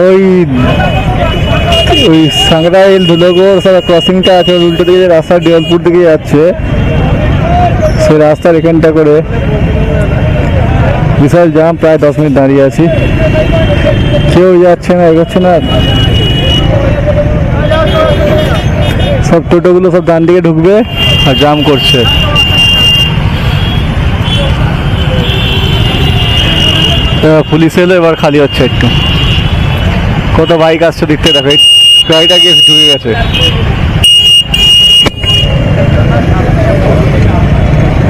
ওই ওই সাংরাইল ধুলোগড় সারা ক্রসিংটা আছে উল্টো দিকে রাস্তা, দেওয়ালপুর দিকে যাচ্ছে। সেই রাস্তার এখানটা করে বিশাল জাম প্রায় দশ মিনিট দাঁড়িয়ে আছি। কেউ যাচ্ছে না, এগোচ্ছে না। সব টোটোগুলো সব ডান দিকে ঢুকবে আর জাম করছে। পুলিশ এলো এবার খালি হচ্ছে একটু। কত বাইক আসছে দেখতে দেখো গাড়িটা গিয়ে ঢুকে গেছে।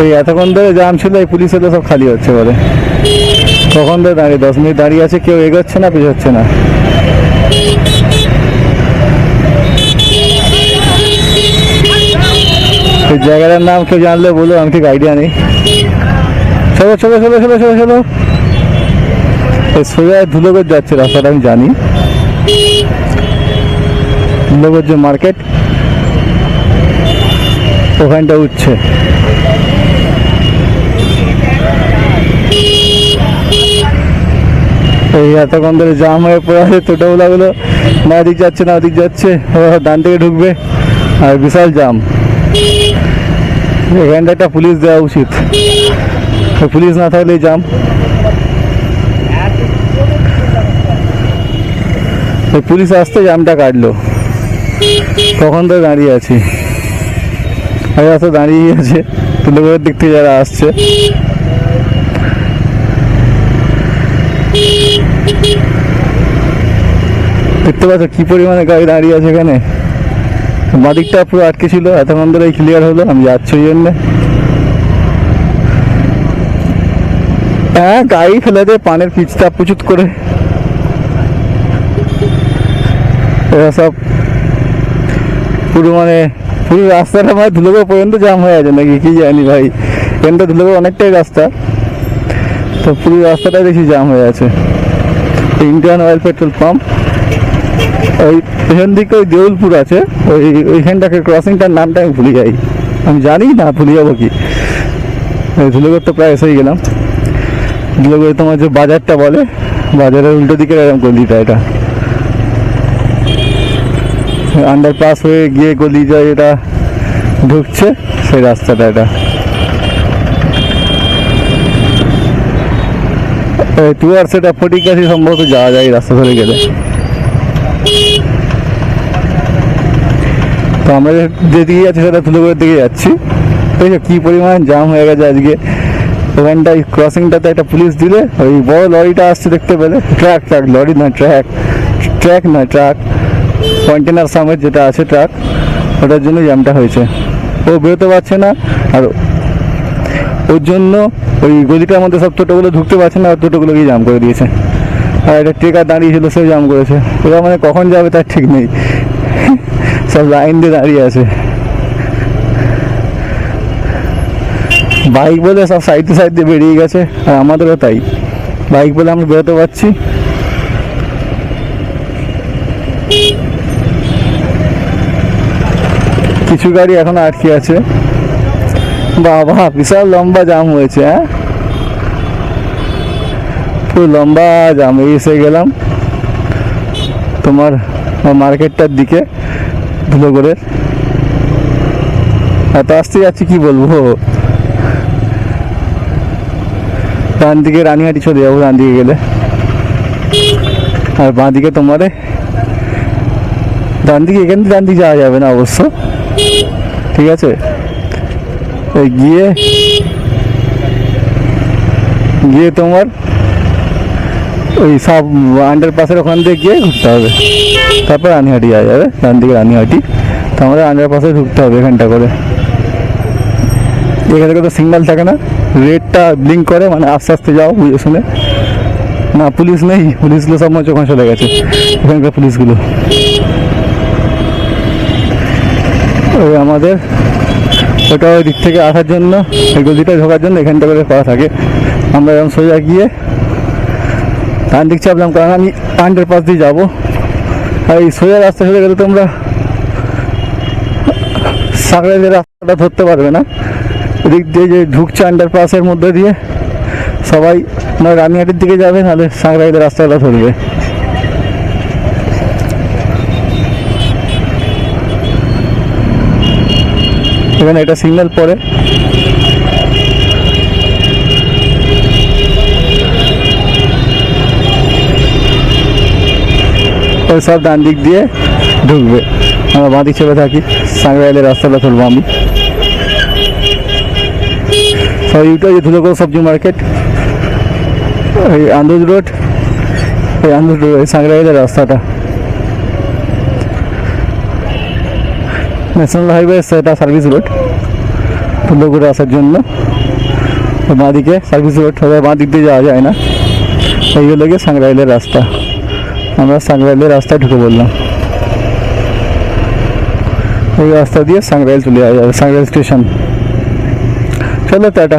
এই এতক্ষণ ধরে জাম ছিল, এই পুলিশ এলে সব খালি হচ্ছে বলে। কখন ধরে দাঁড়িয়ে, দশ মিনিট দাঁড়িয়ে আছে, কেউ এগোচ্ছে না, পিছোচ্ছে না। জায়গাটার নাম কেউ জানলে বলো আমি ঠিক আইডিয়া নেই। চলো চলো চলো চলো চলো চলো। সোজা ধুলোগড় যাচ্ছে রাস্তাটা, আমি জানি। ধুলোগড় যে মার্কেট, ওখানটা উঠছে। এই এতক্ষণ ধরে জাম হয়ে পড়ে আছে টোটোগুলাগুলো না দিক যাচ্ছে না, ওদিক যাচ্ছে। ডান থেকে ঢুকবে। আর বিশাল জাম। এখানটা একটা পুলিশ দেওয়া উচিত। পুলিশ না থাকলে জাম পুলিশ আসতে জামটা কাটলো। তখন তো দাঁড়িয়ে আছি। আর তো দাঁড়িয়েই আছে। তুলেগড়ের দিক থেকে যারা আসছে। দেখতে পাচ্ছ কি পরিমাণে গাড়ি দাঁড়িয়ে আছে এখানে? বাদিকটা পুরো আটকে ছিল। এতক্ষণ ধরে ক্লিয়ার হলো। আমি যাচ্ছি ওই জন্যে। হ্যাঁ গাড়ি ফেলে দে, পানের পিচটা পুচুত করে। এরা সব পুরো মানে পুরো রাস্তাটা মানে ধুলোগড় পর্যন্ত জাম হয়ে আছে নাকি? কি জানি ভাই। এখানটা ধুলোগড় অনেকটাই রাস্তা। তো পুরো রাস্তাটা বেশি জাম হয়ে আছে। ইন্ডিয়ান অয়েল পেট্রোল পাম্প ওই পেছন দিকে ওই দেউলপুর আছে। ওই ওইখানটাকে ক্রসিংটার নামটা আমি ভুলে যাই। আমি জানি না, ভুলে যাব কি? ধুলোগড় তো প্রায় এসেই গেলাম। ধুলোগড়ে তোমার যে বাজারটা বলে, বাজারের উল্টো দিকে এরকম গলিটা এটা। আন্ডারপাস হয়ে গিয়ে গলি যায় এটা ঢুকছে, সেই রাস্তাটা এটা। টু আর সেটা ফটিক কাছে সম্ভবত যাওয়া যায় রাস্তা ধরে গেলে। তো আমরা যেদিকে যাচ্ছি সেটা ধুলোগড়ের দিকে যাচ্ছি। দেখো কী পরিমাণ জাম হয়ে গেছে আজকে। ওখানটায় ক্রসিংটাতে একটা পুলিশ দিলে, ওই বড় লরিটা আসছে দেখতে পেলে। ট্রাক ট্রাক লরি না ট্র্যাক ট্র্যাক না ট্রাক কন্টেনার সামের যেটা আছে ট্রাক, ওটার জন্য জ্যামটা হয়েছে। ও বেরোতে পারছে না, আর ওর জন্য ওই গলিটার মধ্যে সব টোটোগুলো ঢুকতে পারছে না, আর টোটোগুলোকে জাম করে দিয়েছে। আর একটা ট্রেকার দাঁড়িয়েছিল সেও জাম করেছে। ওরা মানে কখন যাবে তার ঠিক নেই। সব লাইন দিয়ে দাঁড়িয়ে আছে। বাইক বলে সব সাইডে সাইড দিয়ে বেরিয়ে গেছে, আর আমাদেরও তাই। বাইক বলে আমরা বেরোতে পারছি। কিছু গাড়ি এখনও আটকে আছে। বাবা, বিশাল লম্বা জাম হয়েছে হ্যাঁ? পুরো লম্বা জাম এসে গেলাম। তোমার মার্কেটটার দিকে ধুলোগড়ের এত আসতে যাচ্ছি, কি বলব? ডান দিকে রানিহাটি চলে যাব, ডান দিকে গেলে। আর বাঁ দিকে তোমারে। ডান দিকে, এখান থেকে ডান দিকে যাওয়া যাবে না অবশ্য। ঠিক আছে? গিয়ে গিয়ে তোমার ওই সব আন্ডার পাসের ওখান দিয়ে গিয়ে ঘুরতে হবে। তারপর রানিহাটি যাওয়া যাবে, ডান দিকে রানিহাটি। তো আমাদের আন্ডার পাসে ঢুকতে হবে এখানটা করে। এখানে তো সিগন্যাল থাকে না। রেডটা ব্লিঙ্ক করে মানে আস্তে আস্তে যাও, বুঝে শুনে। না, পুলিশ নেই, পুলিশগুলো সব মনে ওখানে চলে গেছে। এখানকার পুলিশগুলো। ওই আমাদের ওটা ওই দিক থেকে আসার জন্য, ওই গলিটা ঢোকার জন্য এখানটা করে করা থাকে। আমরা এরকম সোজা গিয়ে ডান দিক চাপলাম কারণ আমি আন্ডার পাস দিয়ে যাব। আর এই সোজা রাস্তা সোজা গেলে তোমরা সাগরের রাস্তাটা ধরতে পারবে না। এদিক দিয়ে যে ঢুকছে আন্ডার পাসের মধ্যে দিয়ে সবাই না রানিহাটির দিকে যাবে, নাহলে সাংরাইলের রাস্তাটা ধরবে। এখানে একটা সিগন্যাল পড়ে ওই সব ডান দিক দিয়ে ঢুকবে। আমরা বাঁ দিক চেপে থাকি। সাংরাইলের রাস্তাটা ধরবো আমি। সব ইউটা যে সবজি মার্কেট। এই আন্দুজ রোড, এই আন্দুজ রোড, এই সাংরাইলের রাস্তাটা। ন্যাশনাল হাইওয়ে এটা সার্ভিস রোড সুন্দরগড়ে আসার জন্য বাঁ দিকে সার্ভিস রোড হবে বাঁ দিক দিয়ে যাওয়া যায় না এইগুলো গিয়ে সাংরাইলের রাস্তা আমরা সাংরাইলের রাস্তায় ঢুকে পড়লাম ওই রাস্তা দিয়ে সাংরাইল চলে যাওয়া যাবে সাংরাইল স্টেশন চলো টাটা